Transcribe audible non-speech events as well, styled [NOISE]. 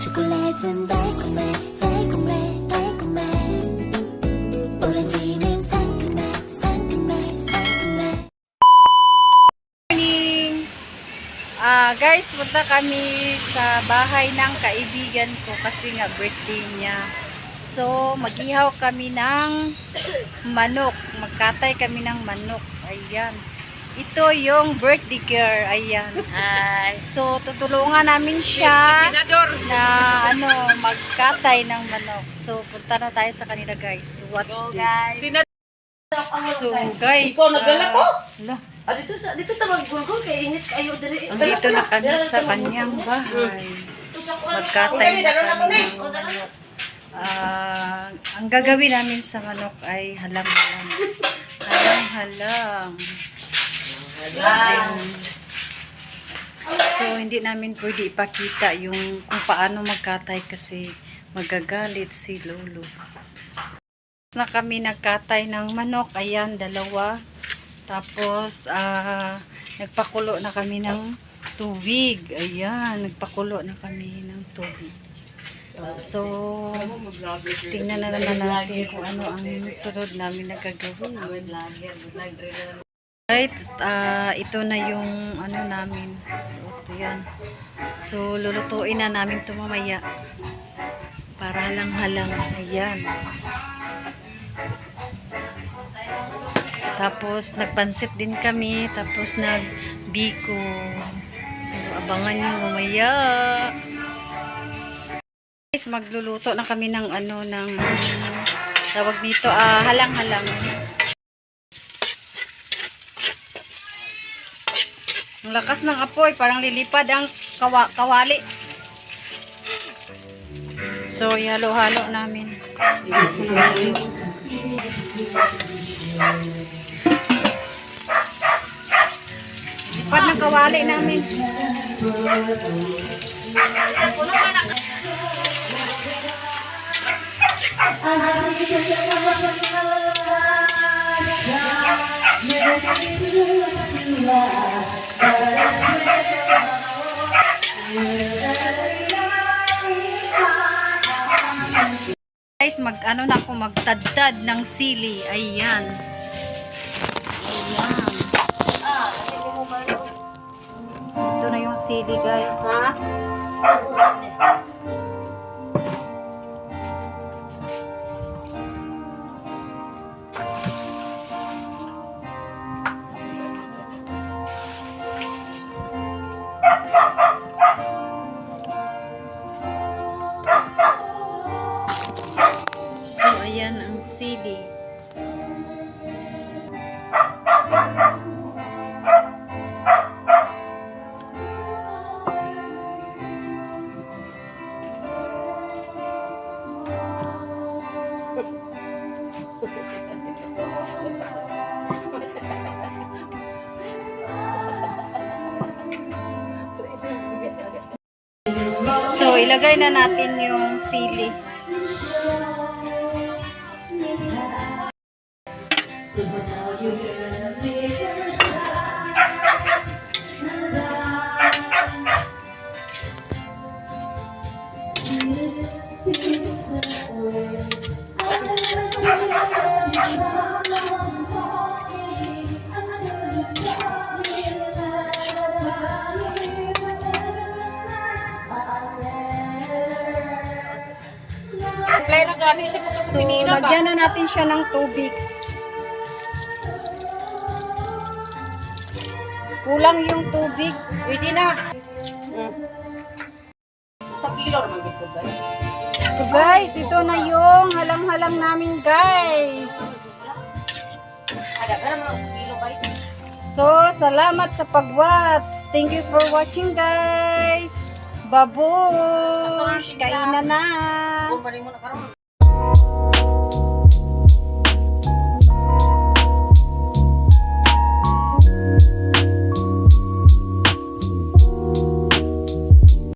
초콜릿은 달콤해 달콤해 달콤해 오렌지는 상큼해 상큼해 상큼해 morning! Ah, guys, punta kami sa bahay ng kaibigan ko kasi nga birthday niya. So, magihaw kami ng manok. Magkatay kami ng manok. Ayan. Ito yung birthday girl. Ayan. Hi. So, tutulungan namin siya na ano, magkatay ng manok. So, punta na tayo sa kanila, guys. Watch Go, this. guys. So, guys. Ikaw nagdala ko? Ala, Ah, dito sa dito ta maggulgol kay init kayo diri. Andito na kami sa kanyang bahay. Magkatay na kami ng manok. Ah, ang gagawin namin sa manok ay halang-halang. [LAUGHS] Halang-halang. So, hindi namin pwede ipakita yung kung paano magkatay kasi magagalit si Lolo. Na kami nagkatay ng manok. Ayan, dalawa. Tapos, ah, nagpakulo na kami ng tubig. Ayan, nagpakulo na kami ng tubig. So, tingnan na naman natin kung ano ang sunod namin na gagawin. Right, ah, ito na yung ano namin. So, ito yan. So, lulutuin na namin ito mamaya. Para halang-halang. Ayan. Tapos, nagpansit din kami. Tapos, nagbiko. So, abangan nyo mamaya. Guys, magluluto na kami ng ano, ng tawag dito, ah, halang-halang. Ang lakas ng apoy, parang lilipad ang kawa kawali. So, ihalo-halo namin. Lipad ng kawali namin. Guys, mag ano na ako magtadtad ng sili. Ayan. Ayan. Ito na yung sili, guys. Ha? So, sili. So, ilagay na natin yung sili. Good. Play na gani siya mo So, lagyan na natin siya ng tubig. Kulang yung tubig. Pwede na. Sa kilo naman dito guys. So guys, ito na yung halang-halang namin guys. Ada ka naman sa kilo kay. So, salamat sa pag-watch. Thank you for watching guys. Babush! Kainan na! Na.